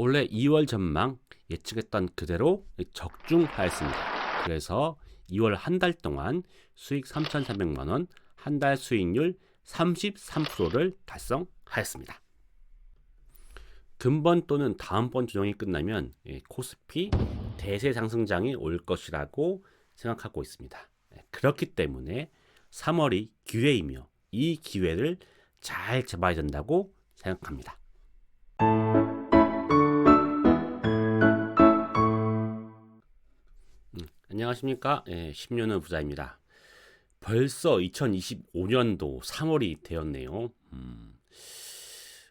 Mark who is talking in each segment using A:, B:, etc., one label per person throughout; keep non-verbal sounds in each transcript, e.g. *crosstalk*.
A: 올해 2월 전망 예측했던 그대로 적중하였습니다. 그래서 2월 한 달 동안 수익 3,300만 원, 한 달 수익률 33%를 달성하였습니다. 금번 또는 다음번 조정이 끝나면 예, 코스피 대세 상승장이 올 것이라고 생각하고 있습니다. 예, 그렇기 때문에 3월이 기회이며 이 기회를 잘 잡아야 된다고 생각합니다. 안녕하십니까? 예, 10년의 부자입니다. 벌써 2025년도 3월이 되었네요. 음,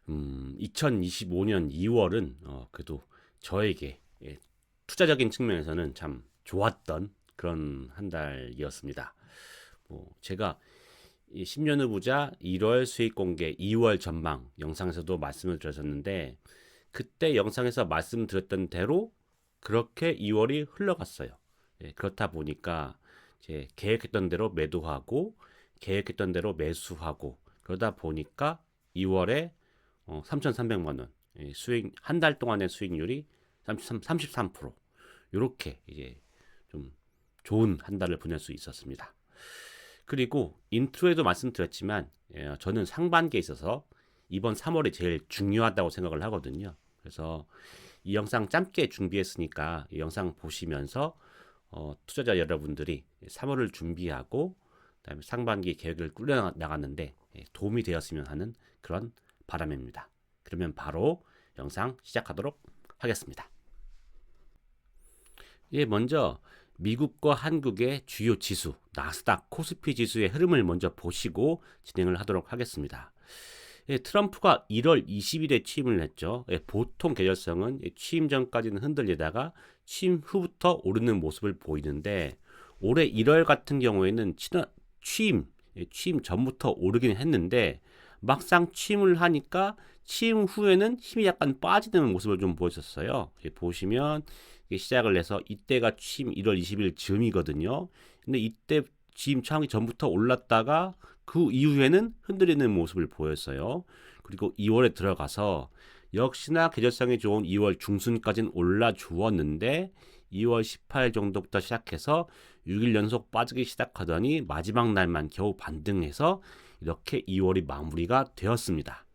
A: 음, 2025년 2월은 어, 그래도 저에게 예, 투자적인 측면에서는 참 좋았던 그런 한 달이었습니다. 뭐 제가 이 10년 후 부자 1월 수익 공개 2월 전망 영상에서도 말씀을 드렸었는데 그때 영상에서 말씀드렸던 대로 그렇게 2월이 흘러갔어요. 예, 그렇다 보니까 이제 계획했던 대로 매도하고 계획했던 대로 매수하고 그러다 보니까 2월에 어, 3,300만 원 예, 수익 한 달 동안의 수익률이 33, 33% 이렇게 이제 좀 좋은 한 달을 보낼 수 있었습니다. 그리고 인트로에도 말씀드렸지만 예, 저는 상반기에 있어서 이번 3월이 제일 중요하다고 생각을 하거든요. 그래서 이 영상 짧게 준비했으니까 이 영상 보시면서 어, 투자자 여러분들이 3월을 준비하고 그다음에 상반기 계획을 꾸려 나갔는데 예, 도움이 되었으면 하는 그런 바람입니다. 그러면 바로 영상 시작하도록 하겠습니다. 예, 먼저 미국과 한국의 주요 지수, 나스닥, 코스피 지수의 흐름을 먼저 보시고 진행을 하도록 하겠습니다. 예, 트럼프가 1월 20일에 취임을 했죠. 예, 보통 계절성은 취임 전까지는 흔들리다가 취임 후부터 오르는 모습을 보이는데 올해 1월 같은 경우에는 취임, 예, 취임 전부터 오르긴 했는데 막상 취임을 하니까 취임 후에는 힘이 약간 빠지는 모습을 좀 보였었어요. 보시면 시작을 해서 이때가 취임 1월 20일 즈음이거든요. 근데 이때 취임 처음기 전부터 올랐다가 그 이후에는 흔들리는 모습을 보였어요. 그리고 2월에 들어가서 역시나 계절성이 좋은 2월 중순까지는 올라 주었는데 2월 18일 정도부터 시작해서 6일 연속 빠지기 시작하더니 마지막 날만 겨우 반등해서 이렇게 2월이 마무리가 되었습니다.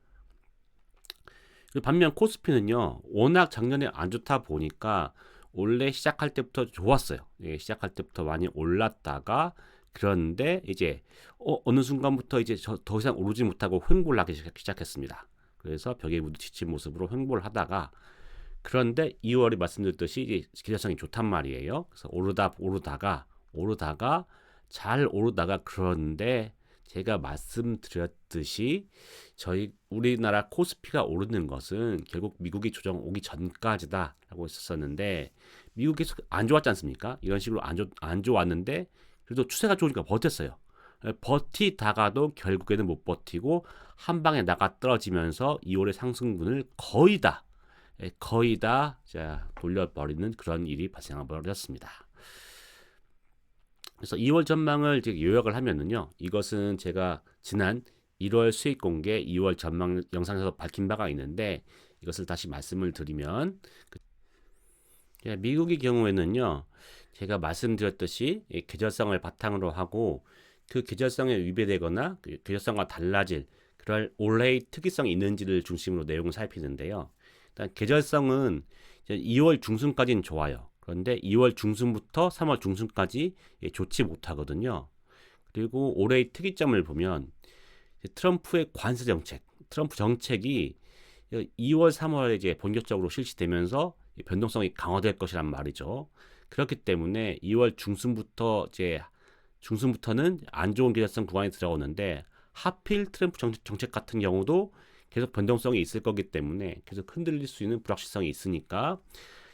A: 반면 코스피는요, 워낙 작년에 안 좋다 보니까 원래 시작할 때부터 좋았어요. 예, 시작할 때부터 많이 올랐다가 그런데 이제 어, 어느 순간부터 이제 저, 더 이상 오르지 못하고 횡보를 하기 시작했습니다. 그래서 벽에 부딪힌 모습으로 횡보를 하다가 그런데 2월이 말씀드렸듯이 기대성이 좋단 말이에요. 그래서 오르다 오르다가 오르다가 잘 오르다가 그런데 제가 말씀드렸듯이 저희 우리나라 코스피가 오르는 것은 결국 미국이 조정 오기 전까지다라고 했었는데 미국 계속 안 좋았지 않습니까? 이런 식으로 안, 좋, 안 좋았는데 그래도 추세가 좋으니까 버텼어요. 버티다가도 결국에는 못 버티고 한 방에 나가 떨어지면서 2월의 상승분을 거의 다 예, 거의 다 돌려버리는 그런 일이 발생해 버렸습니다. 그래서 2월 전망을 요약을 하면은요. 이것은 제가 지난 1월 수익 공개 2월 전망 영상에서 밝힌 바가 있는데 이것을 다시 말씀을 드리면 그 미국의 경우에는요. 제가 말씀드렸듯이 계절성을 바탕으로 하고 그 계절성에 위배되거나 그 계절성과 달라질 그럴 올해의 특이성이 있는지를 중심으로 내용을 살피는데요. 일단 계절성은 2월 중순까지는 좋아요. 그런데 2월 중순부터 3월 중순까지 예, 좋지 못하거든요. 그리고 올해의 특이점을 보면 트럼프의 관세 정책, 트럼프 정책이 2월, 3월에 이제 본격적으로 실시되면서 변동성이 강화될 것이란 말이죠. 그렇기 때문에 2월 중순부터 이제 중순부터는 안 좋은 기대성 구간에 들어오는데 하필 트럼프 정책, 같은 경우도 계속 변동성이 있을 거기 때문에 계속 흔들릴 수 있는 불확실성이 있으니까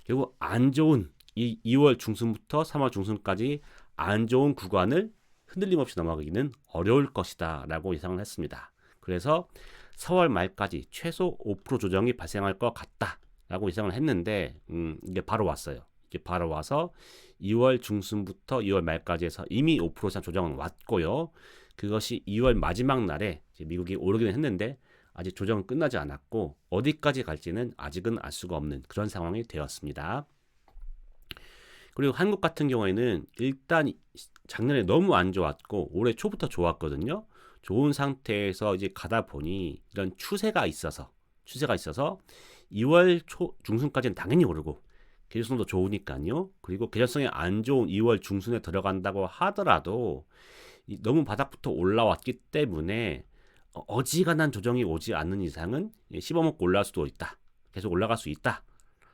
A: 결국 안 좋은 이 2월 중순부터 3월 중순까지 안 좋은 구간을 흔들림 없이 넘어가기는 어려울 것이다 라고 예상을 했습니다. 그래서 4월 말까지 최소 5% 조정이 발생할 것 같다 라고 예상을 했는데 음, 이게 바로 왔어요. 이게 바로 와서 2월 중순부터 2월 말까지 해서 이미 5% 이상 조정은 왔고요. 그것이 2월 마지막 날에 미국이 오르기는 했는데 아직 조정은 끝나지 않았고 어디까지 갈지는 아직은 알 수가 없는 그런 상황이 되었습니다. 그리고 한국 같은 경우에는 일단 작년에 너무 안 좋았고 올해 초부터 좋았거든요. 좋은 상태에서 이제 가다 보니 이런 추세가 있어서 추세가 있어서 2월 초 중순까지는 당연히 오르고 계절성도 좋으니까요. 그리고 계절성이 안 좋은 2월 중순에 들어간다고 하더라도 너무 바닥부터 올라왔기 때문에 어, 어지간한 조정이 오지 않는 이상은 씹어먹고 올라갈 수도 있다. 계속 올라갈 수 있다.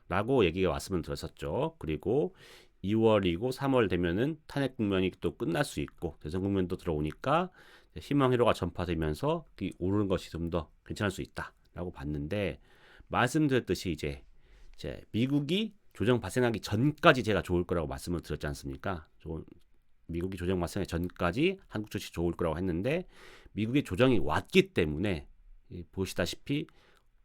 A: 라고 얘기가 왔으면 들었었죠. 그리고 2월이고 3월 되면은 탄핵 국면이 또 끝날 수 있고 대선 국면도 들어오니까 희망 회로가 전파되면서 오르는 것이 좀 더 괜찮을 수 있다라고 봤는데 말씀드렸듯이 이제 이제 미국이 조정 발생하기 전까지 제가 좋을 거라고 말씀을 드렸지 않습니까? 미국이 조정 발생하기 전까지 한국 증시 좋을 거라고 했는데 미국의 조정이 왔기 때문에 보시다시피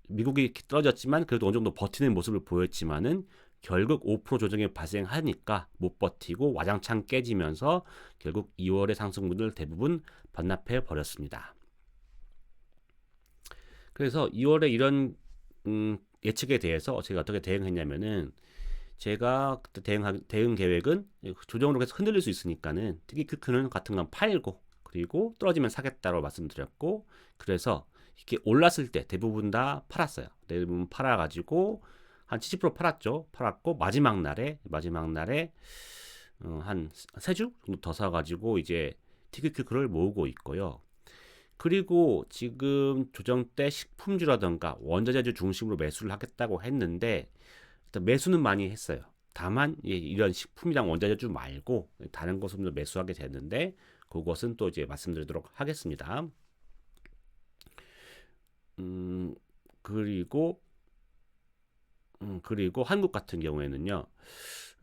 A: 미국이 떨어졌지만 그래도 어느 정도 버티는 모습을 보였지만은 결국 5% 조정이 발생하니까 못 버티고 와장창 깨지면서 결국 2월의 상승분을 대부분 반납해 버렸습니다. 그래서 2월에 이런 음, 예측에 대해서 제가 어떻게 대응했냐면은 제가 그때 대응 대응 계획은 조정으로 계속 흔들릴 수 있으니까는 특히 큐큐는 같은 건 팔고 그리고 떨어지면 사겠다고 말씀드렸고 그래서 이렇게 올랐을 때 대부분 다 팔았어요. 대부분 팔아가지고 한 70% 팔았죠. 팔았고 마지막 날에 마지막 날에 어, 한세 주 정도 더 사가지고 이제 TQQ를 모으고 있고요. 그리고 지금 조정 때 식품주라던가 원자재주 중심으로 매수를 하겠다고 했는데 일단 매수는 많이 했어요. 다만 예, 이런 식품이랑 원자재주 말고 다른 것으로 매수하게 됐는데 그것은 또 이제 말씀드리도록 하겠습니다. 음, 그리고 음, 그리고 한국 같은 경우에는요.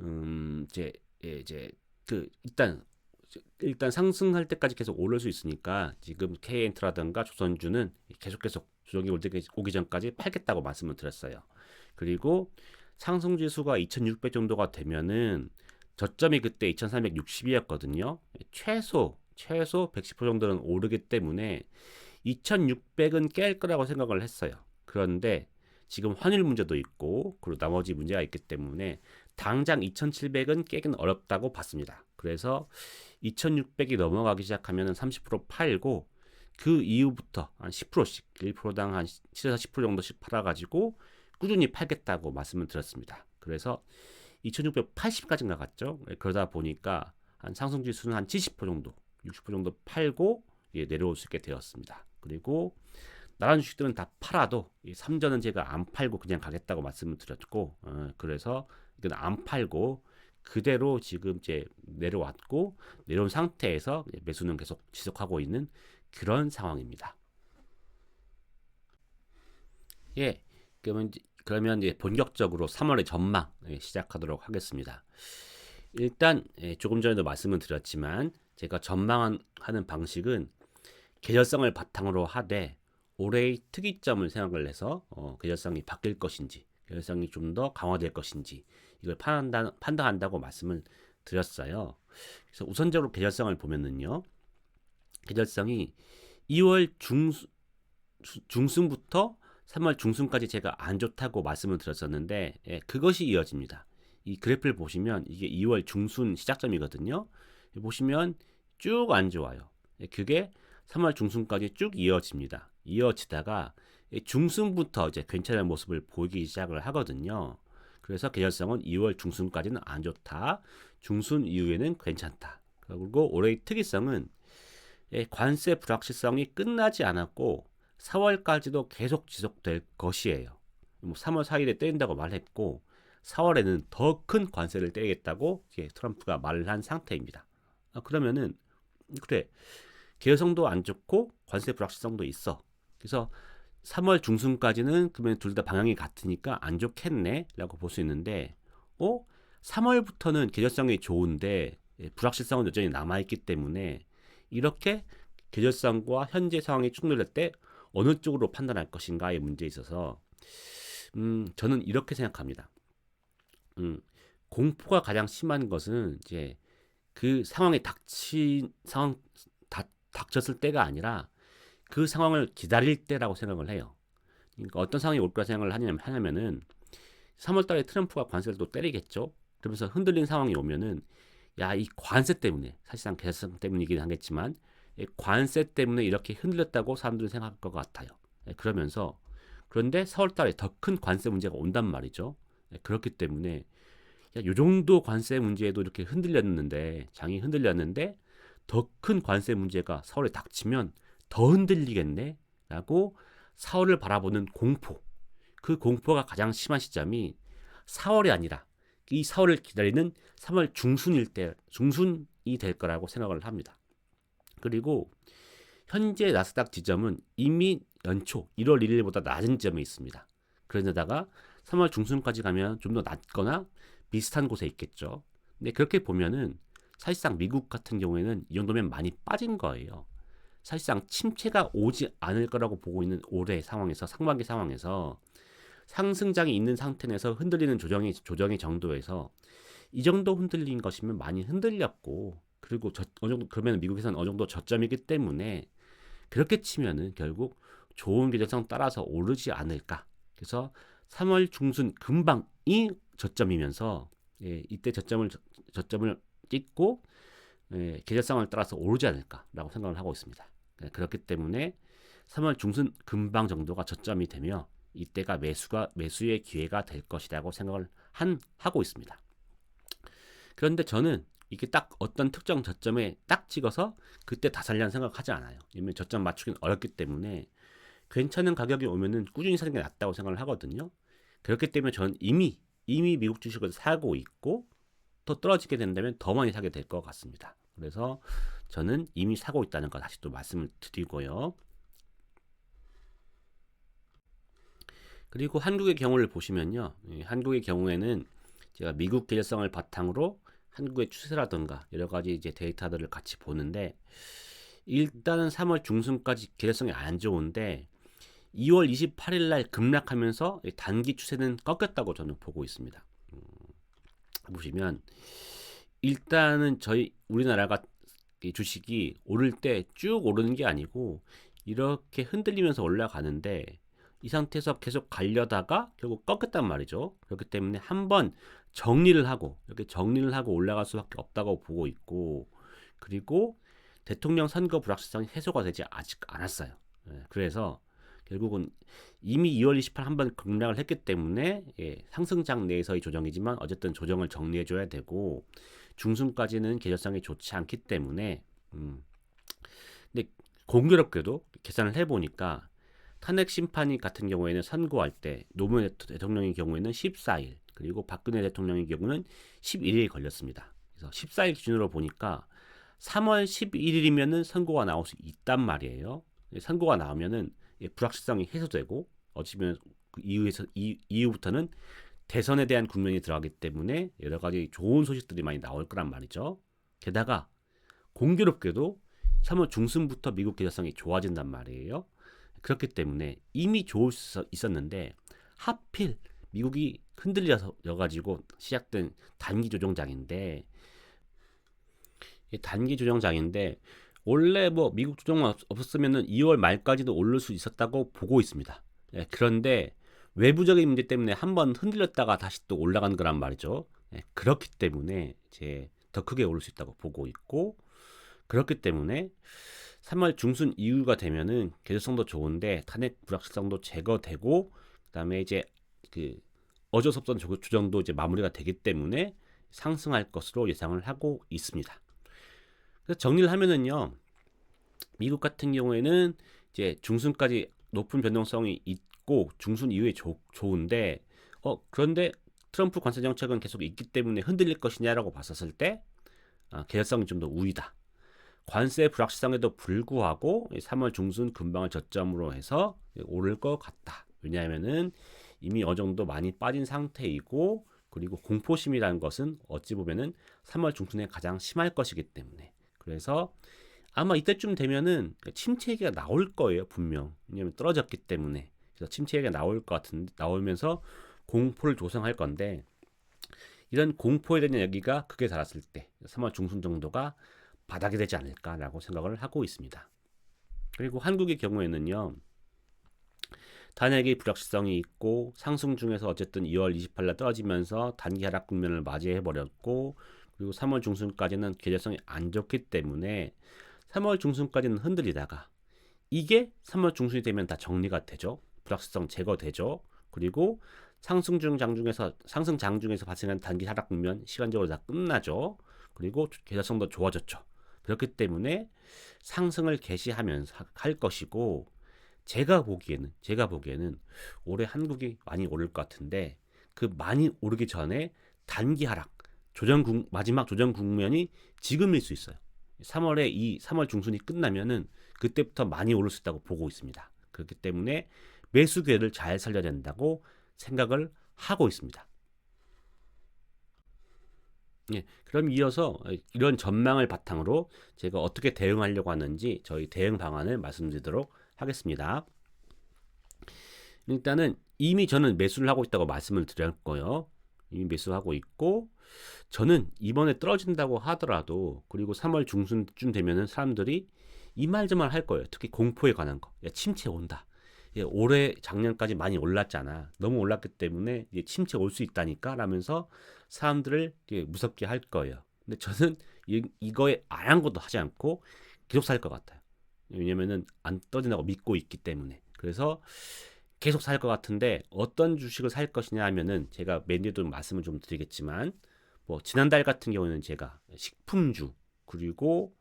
A: 음, 이제 예, 이제 그 일단 일단 상승할 때까지 계속 오를 수 있으니까 지금 KNT라든가 조선주는 계속 계속 조정이 오기 전까지 팔겠다고 말씀을 드렸어요. 그리고 상승 지수가 2,600 정도가 되면은 저점이 그때 2,360이었거든요. 최소 최소 110% 정도는 오르기 때문에 2,600은 깰 거라고 생각을 했어요. 그런데 지금 환율 문제도 있고 그리고 나머지 문제가 있기 때문에 당장 2,700은 깨긴 어렵다고 봤습니다. 그래서 2,600이 넘어가기 시작하면 30% 팔고 그 이후부터 한 10%씩 1%당 한 7에서 10% 정도씩 팔아가지고 꾸준히 팔겠다고 말씀을 드렸습니다. 그래서 2,680까지 가갔죠. 그러다 보니까 한 상승 지수는 한 70% 정도, 60% 정도 팔고 예, 내려올 수 있게 되었습니다. 그리고 나란 주식들은 다 팔아도 이 삼전은 제가 안 팔고 그냥 가겠다고 말씀을 드렸고 어, 그래서 이건 안 팔고 그대로 지금 이제 내려왔고 내려온 상태에서 매수는 계속 지속하고 있는 그런 상황입니다. 예, 그러면 이제, 그러면 이제 본격적으로 3월의 전망 예, 시작하도록 하겠습니다. 일단 예, 조금 전에도 말씀을 드렸지만 제가 전망하는 방식은 계절성을 바탕으로 하되 올해의 특이점을 생각을 해서 어, 계절성이 바뀔 것인지 계절성이 좀 더 강화될 것인지 이걸 판단, 판단한다고 말씀을 드렸어요. 그래서 우선적으로 계절성을 보면은요. 계절성이 2월 중, 중순부터 3월 중순까지 제가 안 좋다고 말씀을 드렸었는데 예, 그것이 이어집니다. 이 그래프를 보시면 이게 2월 중순 시작점이거든요. 보시면 쭉 안 좋아요. 예, 그게 3월 중순까지 쭉 이어집니다. 이어지다가 중순부터 이제 괜찮은 모습을 보이기 시작을 하거든요. 그래서 계절성은 2월 중순까지는 안 좋다. 중순 이후에는 괜찮다. 그리고 올해의 특이성은 관세 불확실성이 끝나지 않았고 4월까지도 계속 지속될 것이에요. 뭐 3월 4일에 때린다고 말했고 4월에는 더 큰 관세를 때리겠다고 트럼프가 말을 한 상태입니다. 아, 그러면은 그래 개성도 안 좋고 관세 불확실성도 있어. 그래서 3월 중순까지는 그러면 둘 다 방향이 같으니까 안 좋겠네라고 볼 수 있는데, 어? 3월부터는 계절성이 좋은데 예, 불확실성은 여전히 남아 있기 때문에 이렇게 계절성과 현재 상황이 충돌할 때 어느 쪽으로 판단할 것인가의 문제에 있어서 음, 저는 이렇게 생각합니다. 음, 공포가 가장 심한 것은 이제 그 상황에 닥친 상황 닥, 닥쳤을 때가 아니라 그 상황을 기다릴 때라고 생각을 해요. 그러니까 어떤 상황이 올 거라 생각을 하냐면, 하냐면은 3월 달에 트럼프가 관세를 또 때리겠죠. 그러면서 흔들린 상황이 오면은 야, 이 관세 때문에 사실상 개선 때문이긴 하겠지만 이 관세 때문에 이렇게 흔들렸다고 사람들은 생각할 것 같아요. 예, 그러면서 그런데 4월 달에 더 큰 관세 문제가 온단 말이죠. 예, 그렇기 때문에 야, 요 정도 관세 문제에도 이렇게 흔들렸는데 장이 흔들렸는데 더 큰 관세 문제가 4월에 닥치면 더 흔들리겠네 라고 4월을 바라보는 공포 그 공포가 가장 심한 시점이 4월이 아니라 이 4월을 기다리는 3월 중순일 때 중순이 될 거라고 생각을 합니다. 그리고 현재 나스닥 지점은 이미 연초 1월 1일보다 낮은 점에 있습니다. 그런데다가 3월 중순까지 가면 좀 더 낮거나 비슷한 곳에 있겠죠. 근데 그렇게 보면은 사실상 미국 같은 경우에는 이 정도면 많이 빠진 거예요. 사실상 침체가 오지 않을 거라고 보고 있는 올해 상황에서 상반기 상황에서 상승장이 있는 상태 내서 흔들리는 조정의 조정의 정도에서 이 정도 흔들린 것이면 많이 흔들렸고 그리고 저, 어느 정도 그러면 미국에서는 어느 정도 저점이기 때문에 그렇게 치면은 결국 좋은 계절성 따라서 오르지 않을까. 그래서 3월 중순 금방이 저점이면서 예, 이때 저점을 저점을 찍고 예, 계절성을 따라서 오르지 않을까라고 생각을 하고 있습니다. 예, 그렇기 때문에 3월 중순 금방 정도가 저점이 되며 이때가 매수가 매수의 기회가 될 것이라고 생각을 한 하고 있습니다. 그런데 저는 이게 딱 어떤 특정 저점에 딱 찍어서 그때 다 살려는 생각하지 않아요. 왜냐면 저점 맞추기는 어렵기 때문에 괜찮은 가격이 오면은 꾸준히 사는 게 낫다고 생각을 하거든요. 그렇기 때문에 저는 이미 이미 미국 주식을 사고 있고 더 떨어지게 된다면 더 많이 사게 될 것 같습니다. 그래서 저는 이미 사고 있다는 거 다시 또 말씀을 드리고요. 그리고 한국의 경우를 보시면요. 한국의 경우에는 제가 미국 계절성을 바탕으로 한국의 추세라든가 여러 가지 이제 데이터들을 같이 보는데 일단은 3월 중순까지 계절성이 안 좋은데 2월 28일 날 급락하면서 단기 추세는 꺾였다고 저는 보고 있습니다. 음, 보시면 일단은 저희 우리나라가 주식이 오를 때 쭉 오르는 게 아니고 이렇게 흔들리면서 올라가는데 이 상태에서 계속 가려다가 결국 꺾였단 말이죠. 그렇기 때문에 한번 정리를 하고 이렇게 정리를 하고 올라갈 수밖에 없다고 보고 있고 그리고 대통령 선거 불확실성이 해소가 되지 아직 않았어요. 예, 그래서 결국은 이미 2월 28일 한번 급락을 했기 때문에 예, 상승장 내에서의 조정이지만 어쨌든 조정을 정리해 줘야 되고 중순까지는 계절성이 좋지 않기 때문에 음, 근데 공교롭게도 계산을 해 보니까 탄핵 심판이 같은 경우에는 선고할 때 노무현 대통령의 경우에는 14일 그리고 박근혜 대통령의 경우는 11일 걸렸습니다. 그래서 14일 기준으로 보니까 3월 11일이면은 선고가 나올 수 있단 말이에요. 선고가 나오면은 불확실성이 해소되고 어찌보면 그 이후에서 이, 이후부터는 대선에 대한 국면이 들어가기 때문에 여러 가지 좋은 소식들이 많이 나올 거란 말이죠. 게다가 공교롭게도 3월 중순부터 미국 계절성이 좋아진단 말이에요. 그렇기 때문에 이미 좋을 수 있었는데 하필 미국이 흔들려서 가지고 시작된 단기 조정장인데 단기 조정장인데 원래 뭐 미국 조정만 없었으면은 2월 말까지도 오를 수 있었다고 보고 있습니다. 예, 그런데 외부적인 문제 때문에 한번 흔들렸다가 다시 또 올라간 거란 말이죠. 예, 그렇기 때문에 이제 더 크게 오를 수 있다고 보고 있고 그렇기 때문에 3월 중순 이후가 되면은 계절성도 좋은데 탄핵 불확실성도 제거되고 그다음에 이제 그 없던 조정도 이제 마무리가 되기 때문에 상승할 것으로 예상을 하고 있습니다. 그래서 정리를 하면은요. 미국 같은 경우에는 이제 중순까지 높은 변동성이 있고 중순 이후에 조, 좋은데 어 그런데 트럼프 관세 정책은 계속 있기 때문에 흔들릴 것이냐라고 봤었을 때 아, 개혁성이 좀 더 우위다. 관세 불확실성에도 불구하고 3월 중순 근방을 저점으로 해서 오를 것 같다. 왜냐하면은 이미 어느 정도 많이 빠진 상태이고 그리고 공포심이라는 것은 어찌 보면은 3월 중순에 가장 심할 것이기 때문에 그래서 아마 이때쯤 되면은 침체 얘기가 나올 거예요 분명 왜냐면 떨어졌기 때문에 그래서 침체 얘기가 나올 것 같은데 나오면서 공포를 조성할 건데 이런 공포에 대한 얘기가 극에 달았을 때 3월 중순 정도가 바닥이 되지 않을까라고 생각을 하고 있습니다. 그리고 한국의 경우에는요. 단액의 불확실성이 있고 상승 중에서 어쨌든 2월 28일 떨어지면서 단기 하락 국면을 맞이해 버렸고 그리고 3월 중순까지는 계절성이 안 좋기 때문에 3월 중순까지는 흔들리다가 이게 3월 중순이 되면 다 정리가 되죠. 불확실성 제거되죠. 그리고 상승 중 장중에서 상승 장중에서 발생한 단기 하락 국면 시간적으로 다 끝나죠. 그리고 계절성도 좋아졌죠. 그렇기 때문에 상승을 개시하면서 할 것이고 제가 보기에는 제가 보기에는 올해 한국이 많이 오를 것 같은데 그 많이 오르기 전에 단기 하락 조정 국, 마지막 조정 국면이 지금일 수 있어요. 3월에 이 3월 중순이 끝나면은 그때부터 많이 오를 수 있다고 보고 있습니다. 그렇기 때문에 매수 기회를 잘 살려야 된다고 생각을 하고 있습니다. 예, 그럼 이어서 이런 전망을 바탕으로 제가 어떻게 대응하려고 하는지 저희 대응 방안을 말씀드리도록 하겠습니다. 일단은 이미 저는 매수를 하고 있다고 말씀을 드렸고요. 이미 매수하고 있고 저는 이번에 떨어진다고 하더라도 그리고 3월 중순쯤 되면은 사람들이 이 말 저말 할 거예요. 특히 공포에 관한 거. 야, 침체 온다. 예, 올해 작년까지 많이 올랐잖아. 너무 올랐기 때문에 이제 침체 올 수 있다니까 라면서 사람들을 무섭게 할 거예요. 근데 저는 이, 이거에 아랑곳도 하지 않고 계속 살 것 같아요. 왜냐면은 안 떨어진다고 믿고 있기 때문에. 그래서 계속 살 것 같은데 어떤 주식을 살 것이냐 하면은 제가 맨 뒤에도 말씀을 좀 드리겠지만 뭐 지난달 같은 경우는 제가 식품주 그리고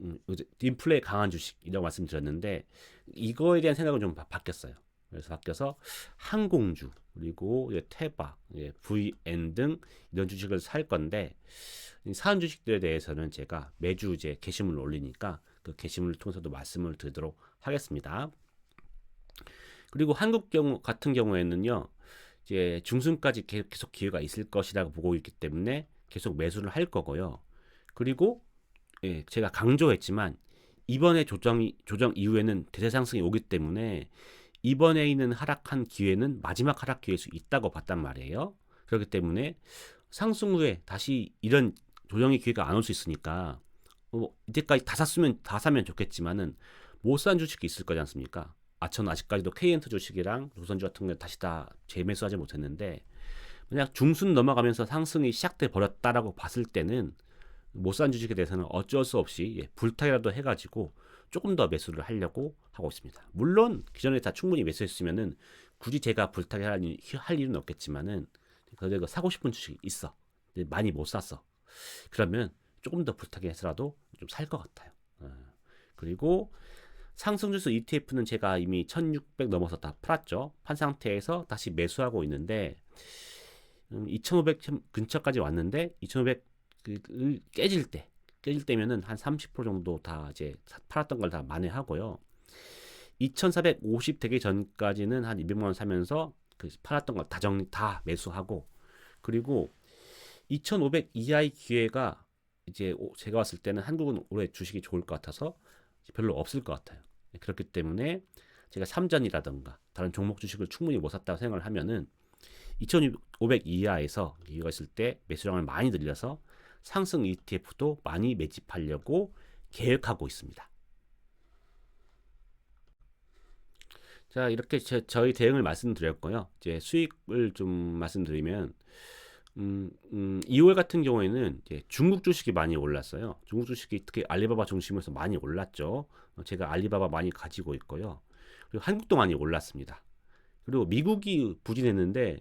A: 음, 인플레 강한 주식이라고 말씀드렸는데 이거에 대한 생각은 좀 바, 뀌었어요 그래서 바뀌어서 항공주 그리고 테바, VN 등 이런 주식을 살 건데 사은 주식들에 대해서는 제가 매주 이제 게시물을 올리니까 그 게시물을 통해서도 말씀을 드리도록 하겠습니다. 그리고 한국 경우 같은 경우에는요. 이제 중순까지 계속 기회가 있을 것이라고 보고 있기 때문에 계속 매수를 할 거고요. 그리고 예, 제가 강조했지만 이번에 조정이 조정 이후에는 대세 상승이 오기 때문에 이번에 있는 하락한 기회는 마지막 하락 기회일 수 있다고 봤단 말이에요. 그렇기 때문에 상승 후에 다시 이런 조정의 기회가 안 올 수 있으니까 어, 이때까지 다 샀으면 다 사면 좋겠지만은 못 산 주식이 있을 거지 않습니까? 아, 저는 아직까지도 KNT 주식이랑 조선주 같은 거 다시 다 재매수하지 못했는데 만약 중순 넘어가면서 상승이 시작돼 버렸다라고 봤을 때는 못 산 주식에 대해서는 어쩔 수 없이 예, 불타기라도 해가지고 조금 더 매수를 하려고 하고 있습니다. 물론 기존에 다 충분히 매수했으면은 굳이 제가 불타기 할, 할 일은 없겠지만은 그래도 사고 싶은 주식이 있어. 많이 못 샀어. 그러면 조금 더 불타기 해서라도 좀 살 것 같아요. 어. 그리고 상승주수 ETF는 제가 이미 1600 넘어서 다 팔았죠. 판 상태에서 다시 매수하고 있는데 음, 2500 근처까지 왔는데 2500 그, 그, 깨질 때 깨질 때면은 한 30% 정도 다 이제 팔았던 걸 다 만회하고요. 2450 되기 전까지는 한 200만 원 사면서 그 팔았던 걸 다 정리 다 매수하고 그리고 2500 이하의 기회가 이제 제가 봤을 때는 한국은 올해 주식이 좋을 것 같아서 별로 없을 것 같아요. 네, 그렇기 때문에 제가 삼전이라든가 다른 종목 주식을 충분히 못 샀다고 생각을 하면은 2500 이하에서 이거 있을 때 매수량을 많이 늘려서 상승 ETF도 많이 매집하려고 계획하고 있습니다. 자 이렇게 제, 저희 대응을 말씀드렸고요. 이제 수익을 좀 말씀드리면 음, 음, 2월 같은 경우에는 중국 주식이 많이 올랐어요. 중국 주식이 특히 알리바바 중심으로 많이 올랐죠. 어, 제가 알리바바 많이 가지고 있고요. 그리고 한국도 많이 올랐습니다. 그리고 미국이 부진했는데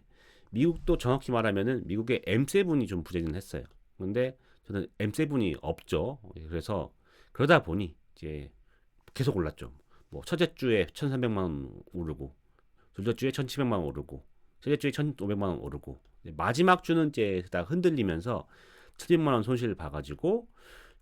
A: 미국도 정확히 말하면은 미국의 M7이 좀 부진을 했어요. 근데 저는 M7이 없죠. 그래서 그러다 보니 이제 계속 올랐죠. 뭐 첫째 주에 1,300만 원 오르고 둘째 주에 1,700만 원 오르고 셋째 주에 1,500만 원 오르고 마지막 주는 이제 다 흔들리면서 700만 원 손실을 봐가지고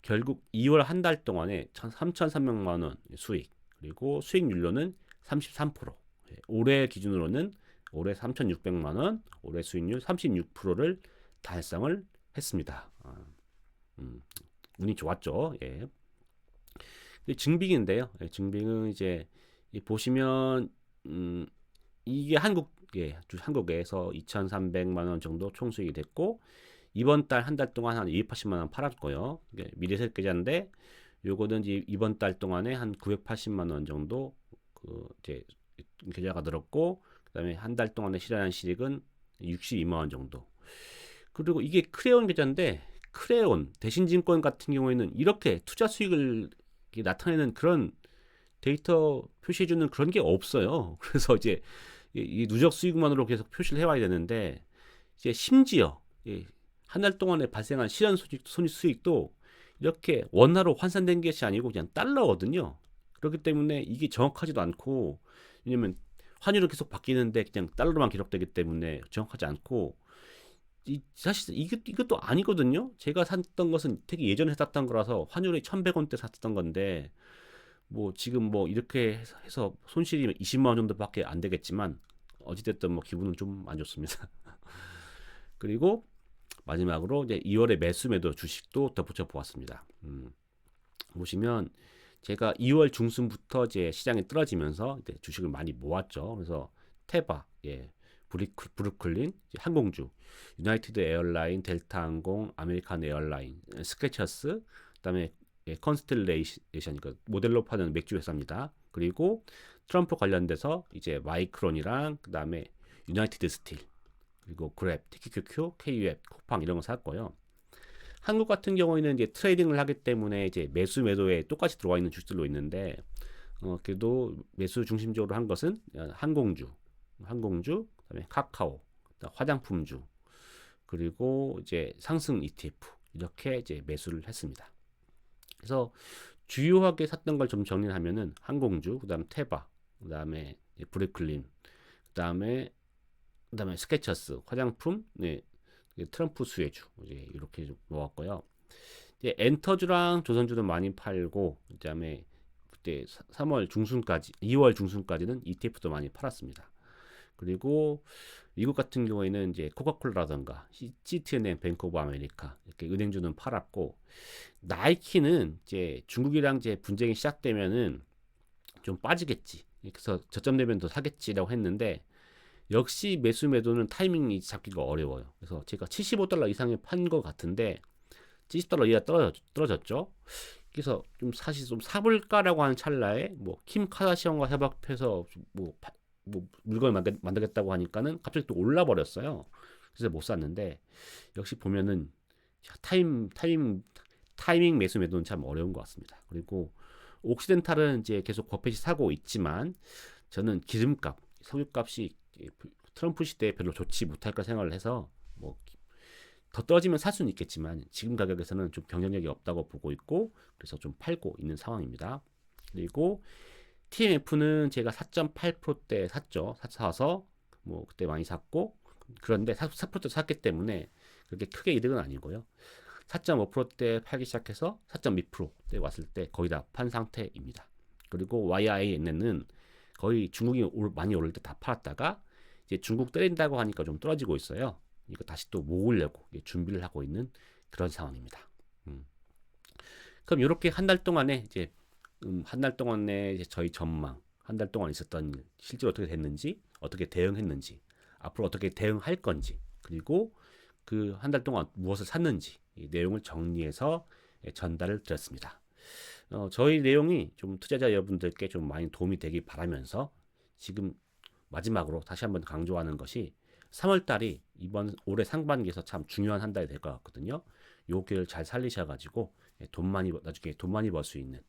A: 결국 2월 한 달 동안에 3,300만 원 수익 그리고 수익률로는 33% 예, 올해 기준으로는 올해 3,600만 원 올해 수익률 36%를 달성을 했습니다. 아, 음, 운이 좋았죠. 예. 증빙인데요. 예, 증빙은 이제 보시면 음, 이게 한국 예, 한국에서 2,300만 원 정도 총수익이 됐고 이번 달 한달 동안 한 280만 원 팔았고요. 미래세 계좌인데 요거는 이제 이번 달 동안에 한 980만 원 정도 그 이제 계좌가 늘었고 그다음에 한 달 동안에 실현한 실익은 62만 원 정도. 그리고 이게 크레온 계좌인데 크레온 대신증권 같은 경우에는 이렇게 투자 수익을 나타내는 그런 데이터 표시해주는 그런 게 없어요. *laughs* 그래서 이제 이 누적 수익만으로 계속 표시를 해와야 되는데 이제 심지어 한 달 동안에 발생한 실현 손익 수익도 이렇게 원화로 환산된 것이 아니고 그냥 달러거든요. 그렇기 때문에 이게 정확하지도 않고 왜냐면 환율은 계속 바뀌는데 그냥 달러로만 기록되기 때문에 정확하지 않고 이, 사실 이것, 이것도 아니거든요. 제가 샀던 것은 되게 예전에 샀던 거라서 환율이 1100원대 샀던 건데 뭐 지금 뭐 이렇게 해서 손실이 20만 원 정도밖에 안 되겠지만 어찌됐든 뭐 기분은 좀 안 좋습니다. *laughs* 그리고 마지막으로 이제 2월에 매수 매도 주식도 덧붙여 보았습니다. 음, 보시면 제가 2월 중순부터 이제 시장이 떨어지면서 이제 주식을 많이 모았죠. 그래서 테바, 예, 브루클린, 항공주, 유나이티드 에어라인, 델타 항공, 아메리칸 에어라인, 스케쳐스, 그다음에 예, 컨스텔레이션, 그 모델로 파는 맥주 회사입니다. 그리고 트럼프 관련돼서 이제 마이크론이랑 그다음에 유나이티드 스틸, 그리고 그랩, TQQQ, KUF, 쿠팡 이런 거 샀고요. 한국 같은 경우에는 이제 트레이딩을 하기 때문에 이제 매수 매도에 똑같이 들어와 있는 주들로 있는데 어, 그래도 매수 중심적으로 한 것은 어, 항공주, 항공주, 그다음에 카카오, 화장품주, 그리고 이제 상승 ETF 이렇게 이제 매수를 했습니다. 그래서 주요하게 샀던 걸 좀 정리하면은 항공주, 그다음 테바, 그다음에 브레클린, 그다음에 그다음에 스케쳐스 화장품, 네, 트럼프 수혜주 이제 이렇게 좀 모았고요. 이제 엔터주랑 조선주도 많이 팔고 그다음에 그때 3월 중순까지, 2월 중순까지는 ETF도 많이 팔았습니다. 그리고 미국 같은 경우에는 이제 코카콜라라던가 CTNM, 뱅크 오브 아메리카 이렇게 은행주는 팔았고 나이키는 이제 중국이랑 이제 분쟁이 시작되면은 좀 빠지겠지. 그래서 저점 되면 더 사겠지라고 했는데 역시 매수 매도는 타이밍이 잡기가 어려워요. 그래서 제가 75달러 이상에 판 것 같은데 70달러 이하 떨어졌, 떨어졌죠. 그래서 좀 사실 좀 사볼까라고 하는 찰나에 뭐 킴 카다시언과 협업해서 뭐, 뭐 물건을 만들, 만들겠다고 하니까는 갑자기 또 올라 버렸어요. 그래서 못 샀는데 역시 보면은 타임 타임 타이밍 매수 매도는 참 어려운 것 같습니다. 그리고 옥시덴탈은 이제 계속 버핏이 사고 있지만 저는 기름값, 석유값이 트럼프 시대에 별로 좋지 못할까 생각을 해서 뭐 더 떨어지면 살 수는 있겠지만 지금 가격에서는 좀 경쟁력이 없다고 보고 있고 그래서 좀 팔고 있는 상황입니다. 그리고 TMF는 제가 4.8%대 샀죠. 사서 뭐 그때 많이 샀고 그런데 4%대 샀기 때문에 그렇게 크게 이득은 아니고요. 4.5%대 팔기 시작해서 4.2%대 왔을 때 거의 다 판 상태입니다. 그리고 YIN은 거의 중국이 많이 오를 때 다 팔았다가 이제 중국 때린다고 하니까 좀 떨어지고 있어요. 이거 다시 또 모으려고 준비를 하고 있는 그런 상황입니다. 음. 그럼 이렇게 한 달 동안에 이제 음, 한 달 동안에 저희 전망, 한 달 동안 있었던 일, 실제로 어떻게 됐는지, 어떻게 대응했는지, 앞으로 어떻게 대응할 건지, 그리고 그 한 달 동안 무엇을 샀는지 이 내용을 정리해서 예, 전달을 드렸습니다. 어, 저희 내용이 좀 투자자 여러분들께 좀 많이 도움이 되길 바라면서 지금 마지막으로 다시 한번 강조하는 것이 3월 달이 이번 올해 상반기에서 참 중요한 한 달이 될 것 같거든요. 요 기회를 잘 살리셔가지고 예, 돈 많이 나중에 돈 많이 벌 수 있는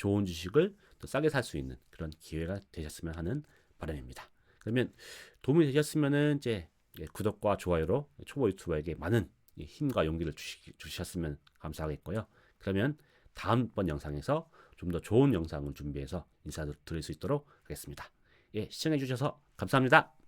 A: 좋은 주식을 또 싸게 살 수 있는 그런 기회가 되셨으면 하는 바람입니다. 그러면 도움이 되셨으면은 이제 예, 구독과 좋아요로 초보 유튜버에게 많은 힘과 용기를 주시, 주셨으면 감사하겠고요. 그러면 다음번 영상에서 좀 더 좋은 영상을 준비해서 인사드릴 수 있도록 하겠습니다. 예, 시청해 주셔서 감사합니다.